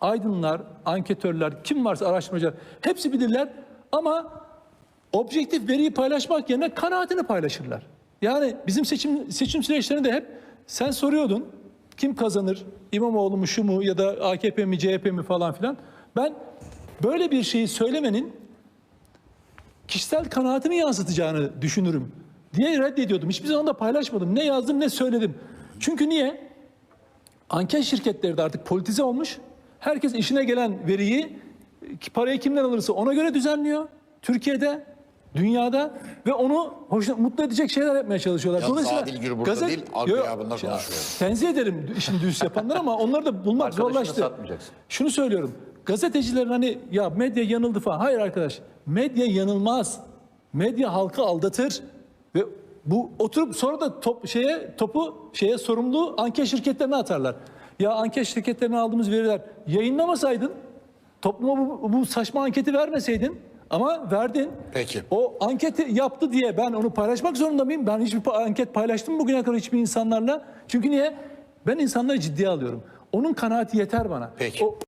aydınlar, anketörler, kim varsa araştırmacılar hepsi bilirler ama objektif veriyi paylaşmak yerine kanaatini paylaşırlar. Yani bizim seçim seçim süreçlerinde hep sen soruyordun kim kazanır? İmamoğlu mu şu mu ya da AKP mi CHP mi falan filan. Ben böyle bir şeyi söylemenin kişisel kanaatimi yansıtacağını düşünürüm diye reddediyordum. Hiçbir zaman da paylaşmadım. Ne yazdım ne söyledim. Çünkü niye? Anket şirketleri de artık politize olmuş. Herkes işine gelen veriyi parayı kimden alırsa ona göre düzenliyor. Türkiye'de, dünyada ve onu hoşuna, mutlu edecek şeyler yapmaya çalışıyorlar. Yalnız Adil Gür burada değil, Agri Yo, abında şey, konuşuyor. Tenzih ederim işini düz yapanlar ama onları da bulmak zorlaştı. Şunu söylüyorum. Gazetecilerin hani ya medya yanıldı falan. Hayır arkadaş. Medya yanılmaz. Medya halkı aldatır ve bu oturup sonra da top şeye topu şeye sorumlu anket şirketlerine atarlar. Ya anket şirketlerine aldığımız veriler yayınlamasaydın topluma bu, bu saçma anketi vermeseydin ama verdin. Peki. O anketi yaptı diye ben onu paylaşmak zorunda mıyım? Ben hiçbir anket paylaştım bugüne kadar hiçbir insanlarla. Çünkü niye? Ben insanları ciddiye alıyorum. Onun kanaati yeter bana. Peki. O